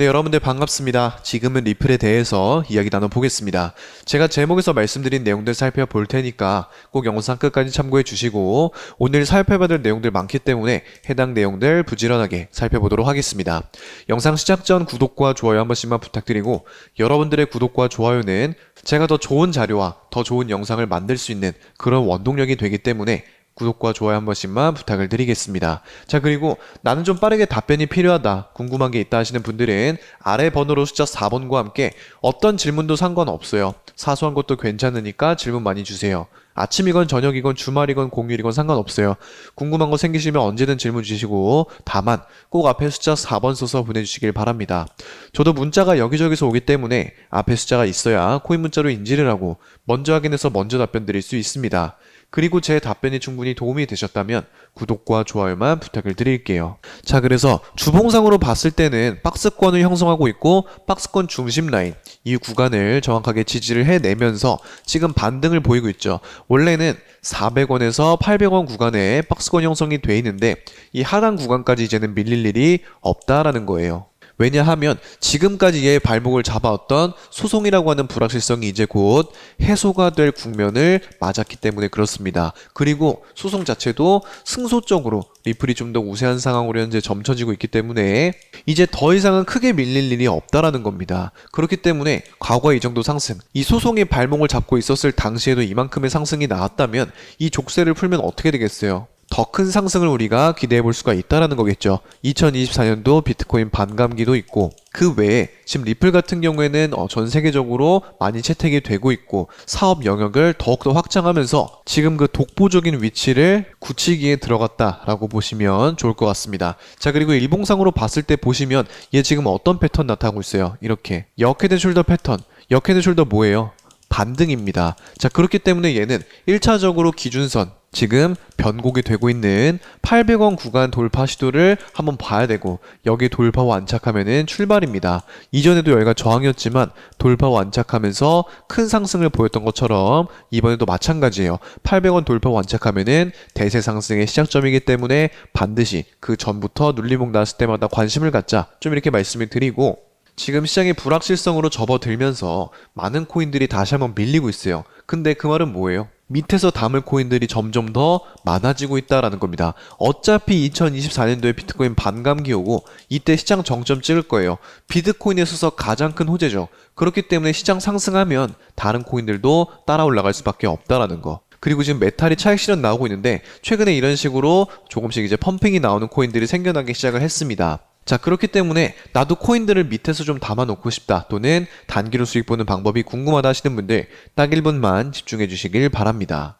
네, 여러분들 반갑습니다. 지금은 리플에 대해서 이야기 나눠보겠습니다. 제가 제목에서 말씀드린 내용들 살펴볼 테니까 꼭 영상 끝까지 참고해 주시고 오늘 될 내용들 많기 때문에 해당 내용들 부지런하게 살펴보도록 하겠습니다. 영상 시작 전 구독과 좋아요 한 번씩만 부탁드리고 여러분들의 구독과 좋아요는 제가 더 좋은 자료와 더 좋은 영상을 만들 수 있는 그런 원동력이 되기 때문에 구독과 좋아요 한 번씩만 부탁을 드리겠습니다. 자, 그리고 나는 좀 빠르게 답변이 필요하다, 궁금한 게 있다 하시는 분들은 아래 번호로 숫자 4번과 함께 어떤 질문도 상관없어요. 사소한 것도 괜찮으니까 질문 많이 주세요. 아침이건 저녁이건 주말이건 공휴일이건 상관없어요. 궁금한 거 생기시면 언제든 질문 주시고 다만 꼭 앞에 숫자 4번 써서 보내주시길 바랍니다. 저도 문자가 여기저기서 오기 때문에 앞에 숫자가 있어야 코인 문자로 인지를 하고 먼저 확인해서 먼저 답변 드릴 수 있습니다. 그리고 제 답변이 충분히 도움이 되셨다면 구독과 좋아요만 부탁을 드릴게요. 자, 그래서 주봉상으로 봤을 때는 박스권을 형성하고 있고 박스권 중심 라인 이 구간을 정확하게 지지를 해내면서 지금 반등을 보이고 있죠. 원래는 400원에서 800원 구간에 박스권 형성이 돼 있는데 이 하단 구간까지 이제는 밀릴 일이 없다라는 거예요. 왜냐하면 지금까지 얘의 발목을 잡아왔던 소송이라고 하는 불확실성이 이제 곧 해소가 될 국면을 맞았기 때문에 그렇습니다. 그리고 소송 자체도 승소적으로 리플이 좀 더 우세한 상황으로 현재 점쳐지고 있기 때문에 이제 더 이상은 크게 밀릴 일이 없다라는 겁니다. 그렇기 때문에 과거의 이 정도 상승, 이 소송의 발목을 잡고 있었을 당시에도 이만큼의 상승이 나왔다면 이 족쇄를 풀면 어떻게 되겠어요? 더 큰 상승을 우리가 기대해 볼 수가 있다라는 거겠죠. 2024년도 비트코인 반감기도 있고 그 외에 지금 리플 같은 경우에는 어, 전 세계적으로 많이 채택이 되고 있고 사업 영역을 더욱더 확장하면서 지금 그 독보적인 위치를 굳히기에 들어갔다라고 보시면 좋을 것 같습니다. 자 그리고 일봉상으로 봤을 때 보시면 얘 지금 어떤 패턴 나타나고 있어요. 이렇게 역헤드 숄더 패턴. 역헤드 숄더 뭐예요? 반등입니다. 자, 그렇기 때문에 얘는 1차적으로 기준선, 지금 변곡이 되고 있는 800원 구간 돌파 시도를 한번 봐야 되고, 여기 돌파 완착하면은 출발입니다. 이전에도 여기가 저항이었지만 돌파 완착하면서 큰 상승을 보였던 것처럼 이번에도 마찬가지예요. 800원 돌파 완착하면은 대세 상승의 시작점이기 때문에 반드시 그 전부터 눌림목 났을 때마다 관심을 갖자. 좀 이렇게 말씀을 드리고, 지금 시장이 불확실성으로 접어들면서 많은 코인들이 다시 한번 밀리고 있어요. 근데 그 말은 뭐예요? 밑에서 담을 코인들이 점점 더 많아지고 있다라는 겁니다. 어차피 2024년도에 비트코인 반감기 오고 이때 시장 정점 찍을 거예요. 비트코인에 있어서 가장 큰 호재죠. 그렇기 때문에 시장 상승하면 다른 코인들도 따라 올라갈 수밖에 없다라는 거. 그리고 지금 메탈이 차익 실현 나오고 있는데 최근에 이런 식으로 조금씩 이제 펌핑이 나오는 코인들이 생겨나기 시작을 했습니다. 자, 그렇기 때문에 나도 코인들을 밑에서 좀 담아놓고 싶다 또는 단기로 수익 보는 방법이 궁금하다 하시는 분들 딱 1분만 집중해 주시길 바랍니다.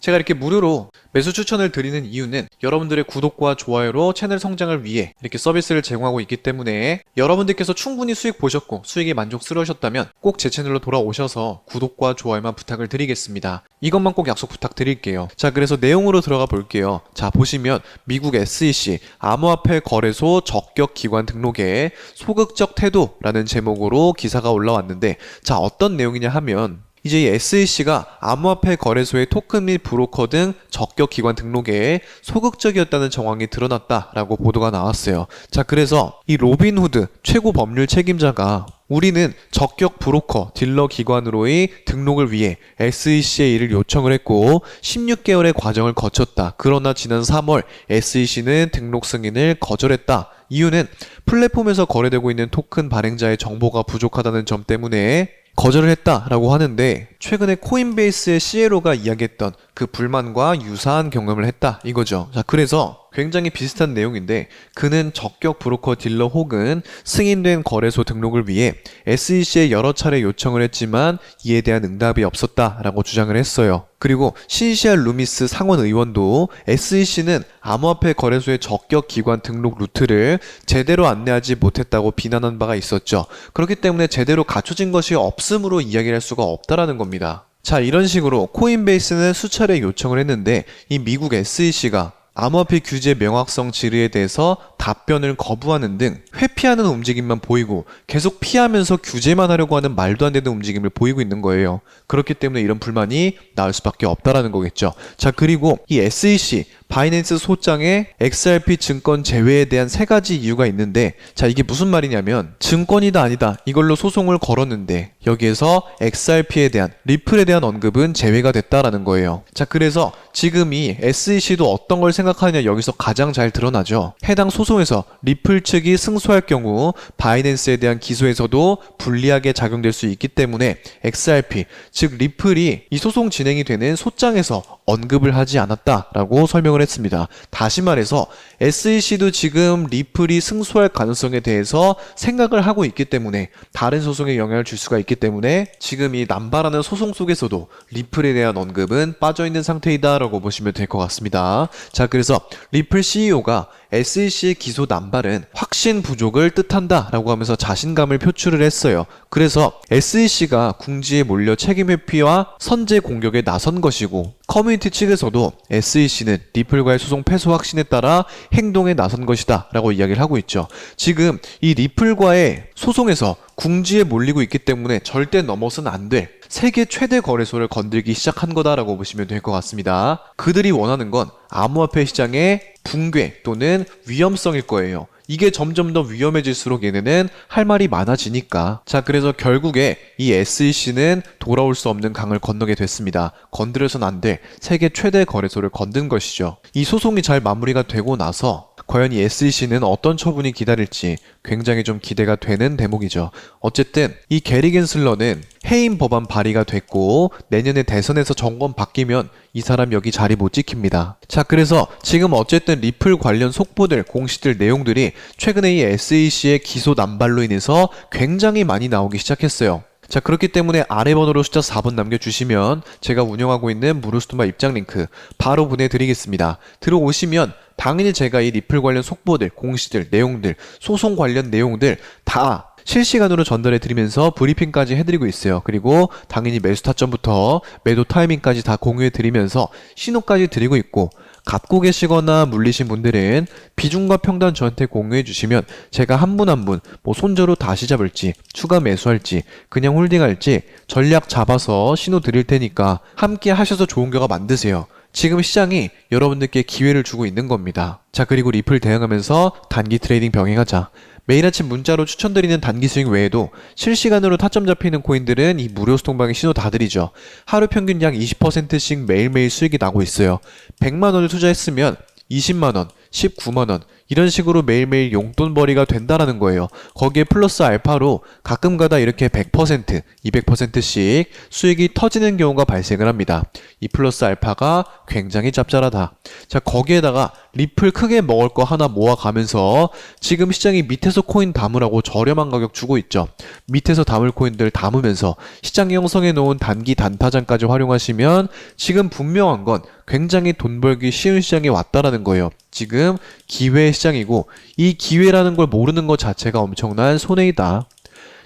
제가 이렇게 무료로 매수 추천을 드리는 이유는 여러분들의 구독과 좋아요로 채널 성장을 위해 이렇게 서비스를 제공하고 있기 때문에 여러분들께서 충분히 수익 보셨고 수익이 만족스러우셨다면 꼭 제 채널로 돌아오셔서 구독과 좋아요만 부탁을 드리겠습니다. 이것만 꼭 약속 부탁드릴게요. 자, 그래서 내용으로 들어가 볼게요. 자, 보시면 미국 SEC 암호화폐 거래소 적격 기관 등록에 소극적 태도라는 제목으로 기사가 올라왔는데 자, 어떤 내용이냐 하면 이제 이 SEC가 암호화폐 거래소의 토큰 및 브로커 등 적격 기관 등록에 소극적이었다는 정황이 드러났다라고 보도가 나왔어요. 자, 그래서 이 로빈후드 최고 법률 책임자가 우리는 적격 브로커, 딜러 기관으로의 등록을 위해 SEC에 이를 요청을 했고 16개월의 과정을 거쳤다. 그러나 지난 3월 SEC는 등록 승인을 거절했다. 이유는 플랫폼에서 거래되고 있는 토큰 발행자의 정보가 부족하다는 점 때문에 거절을 했다라고 하는데 최근에 코인베이스의 CLO가 이야기했던 그 불만과 유사한 경험을 했다 이거죠. 자, 그래서 굉장히 비슷한 내용인데 그는 적격 브로커 딜러 혹은 승인된 거래소 등록을 위해 SEC에 여러 차례 요청을 했지만 이에 대한 응답이 없었다라고 주장을 했어요. 그리고 신시알 루미스 상원 의원도 SEC는 암호화폐 거래소의 적격 기관 등록 루트를 제대로 안내하지 못했다고 비난한 바가 있었죠. 그렇기 때문에 제대로 갖춰진 것이 없음으로 이야기를 할 수가 없다라는 겁니다. 자, 이런 식으로 코인베이스는 수차례 요청을 했는데 이 미국 SEC가 암호화폐 규제 명확성 질의에 대해서 답변을 거부하는 등 회피하는 움직임만 보이고 계속 피하면서 규제만 하려고 하는 말도 안 되는 움직임을 보이고 있는 거예요. 그렇기 때문에 이런 불만이 나올 수밖에 없다라는 거겠죠. 자, 그리고 이 SEC 바이낸스 소장의 XRP 증권 제외에 대한 세 가지 이유가 있는데 자 이게 무슨 말이냐면 증권이다 아니다 이걸로 소송을 걸었는데 여기에서 XRP에 대한 리플에 대한 언급은 제외가 됐다라는 거예요. 자 그래서 지금 이 SEC도 어떤 걸 생각하느냐 여기서 가장 잘 드러나죠. 해당 소송에서 리플 측이 승소할 경우 바이낸스에 대한 기소에서도 불리하게 작용될 수 있기 때문에 XRP 즉 리플이 이 소송 진행이 되는 소장에서 언급을 하지 않았다라고 설명을 했습니다. 다시 말해서 SEC도 지금 리플이 승소할 가능성에 대해서 생각을 하고 있기 때문에 다른 소송에 영향을 줄 수가 있기 때문에 지금 이 남발하는 소송 속에서도 리플에 대한 언급은 빠져 있는 상태이다라고 보시면 될 것 같습니다. 자, 그래서 리플 CEO가 SEC의 기소 남발은 확신 부족을 뜻한다라고 하면서 자신감을 표출을 했어요. 그래서 SEC가 궁지에 몰려 책임 회피와 선제 공격에 나선 것이고 커뮤 니티 측에서도 SEC는 리플과의 소송 패소 확신에 따라 행동에 나선 것이다 라고 이야기를 하고 있죠. 지금 이 리플과의 소송에서 궁지에 몰리고 있기 때문에 절대 넘어서는 안될 세계 최대 거래소를 건들기 시작한 거다라고 보시면 될 것 같습니다. 그들이 원하는 건 암호화폐 시장의 붕괴 또는 위험성일 거예요. 이게 점점 더 위험해질수록 얘네는 할 말이 많아지니까. 자, 그래서 결국에 이 SEC는 돌아올 수 없는 강을 건너게 됐습니다. 건드려선 안될 세계 최대 거래소를 건든 것이죠. 이 소송이 잘 마무리가 되고 나서 과연 이 SEC는 어떤 처분이 기다릴지 굉장히 좀 기대가 되는 대목이죠. 어쨌든 이 게리 겐슬러는 해임 법안 발의가 됐고 내년에 대선에서 정권 바뀌면 이 사람 여기 자리 못 지킵니다. 자, 그래서 지금 어쨌든 리플 관련 속보들, 공시들 내용들이 최근에 이 SEC의 기소 남발로 인해서 굉장히 많이 나오기 시작했어요. 자, 그렇기 때문에 아래 번호로 숫자 4번 남겨주시면 제가 운영하고 있는 무르스토마 입장 링크 바로 보내드리겠습니다. 들어오시면 당연히 제가 이 리플 관련 속보들, 공시들, 내용들, 소송 관련 내용들 다 실시간으로 전달해 드리면서 브리핑까지 해드리고 있어요. 그리고 당연히 매수 타점부터 매도 타이밍까지 다 공유해 드리면서 신호까지 드리고 있고 갖고 계시거나 물리신 분들은 비중과 평단 저한테 공유해 주시면 제가 한 분 한 분 뭐 손절로 다시 잡을지 추가 매수할지 그냥 홀딩할지 전략 잡아서 신호 드릴 테니까 함께 하셔서 좋은 결과 만드세요. 지금 시장이 여러분들께 기회를 주고 있는 겁니다. 자, 그리고 리플 대응하면서 단기 트레이딩 병행하자. 매일 아침 문자로 추천드리는 단기 스윙 외에도 실시간으로 타점 잡히는 코인들은 이 무료 스통방에 신호 다 드리죠. 하루 평균 약 20%씩 매일매일 수익이 나고 있어요. 100만 원을 투자했으면 20만 원, 19만 원 이런 식으로 매일매일 용돈벌이가 된다라는 거예요. 거기에 플러스 알파로 가끔가다 이렇게 100%, 200%씩 수익이 터지는 경우가 발생을 합니다. 이 플러스 알파가 굉장히 짭짤하다. 자, 거기에다가 리플 크게 먹을 거 하나 모아가면서 지금 시장이 밑에서 코인 담으라고 저렴한 가격 주고 있죠. 밑에서 담을 코인들 담으면서 시장 형성해 놓은 단기 단타장까지 활용하시면 지금 분명한 건 굉장히 돈 벌기 쉬운 시장에 왔다라는 거예요. 지금 기회 시장이고 이 기회라는 걸 모르는 것 자체가 엄청난 손해이다.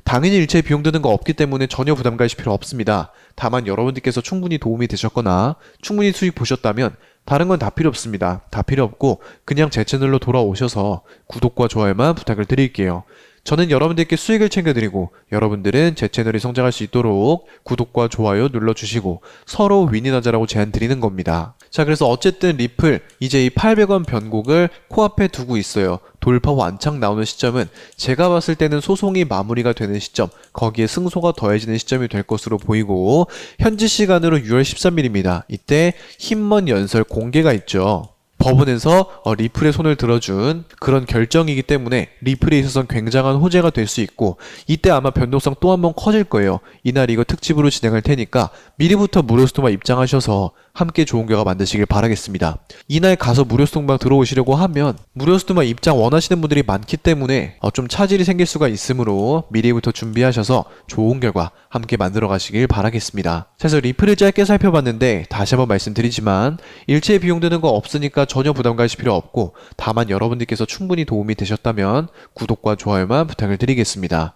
당연히 일체 비용 드는 거 없기 때문에 전혀 부담 가실 필요 없습니다. 다만 여러분들께서 충분히 도움이 되셨거나 충분히 수익 보셨다면 다른 건 다 필요 없습니다. 다 필요 없고 그냥 제 채널로 돌아오셔서 구독과 좋아요만 부탁을 드릴게요. 저는 여러분들께 수익을 챙겨드리고 여러분들은 제 채널이 성장할 수 있도록 구독과 좋아요 눌러주시고 서로 윈윈하자라고 제안 드리는 겁니다. 자 그래서 어쨌든 리플 이제 이 800원 변곡을 코앞에 두고 있어요. 돌파 완창 나오는 시점은 제가 봤을 때는 소송이 마무리가 되는 시점 거기에 승소가 더해지는 시점이 될 것으로 보이고 현지 시간으로 6월 13일입니다. 이때 힘먼 연설 공개가 있죠. 법원에서 어, 리플의 손을 들어준 그런 결정이기 때문에 리플에 있어서는 굉장한 호재가 될 수 있고 이때 아마 변동성 또 한 번 커질 거예요. 이날 이거 특집으로 진행할 테니까 미리부터 무료 스토마 입장하셔서 함께 좋은 결과 만드시길 바라겠습니다. 이날 가서 무료 스토방 들어오시려고 하면 무료 스토마 입장 원하시는 분들이 많기 때문에 어, 좀 차질이 생길 수가 있으므로 미리부터 준비하셔서 좋은 결과 함께 만들어 가시길 바라겠습니다. 자, 그래서 리플을 짧게 살펴봤는데 다시 한번 말씀드리지만 일체의 비용 드는 거 없으니까 전혀 부담 가실 필요 없고 다만 여러분들께서 충분히 도움이 되셨다면 구독과 좋아요만 부탁을 드리겠습니다.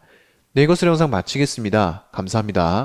네, 이것으로 영상 마치겠습니다. 감사합니다.